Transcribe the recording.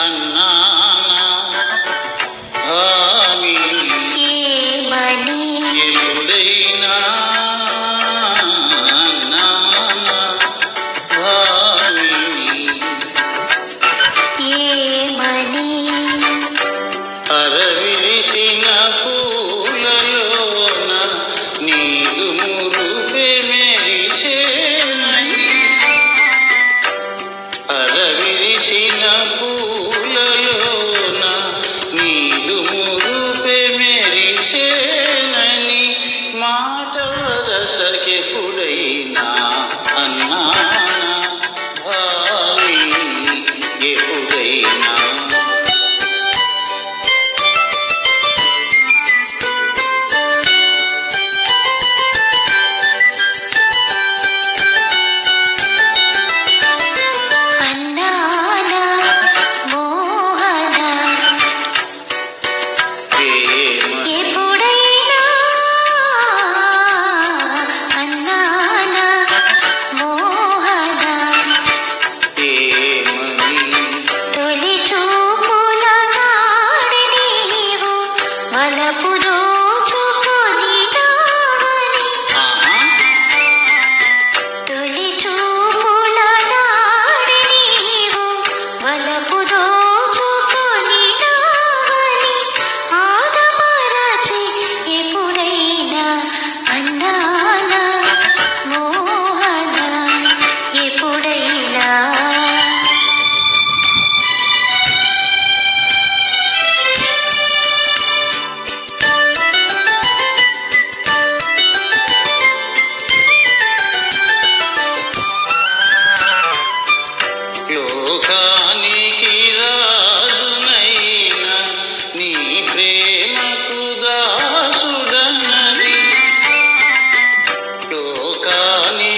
أنام Hare மலபுத నీ ప్రేమకు దాసుడన్నది లోకాని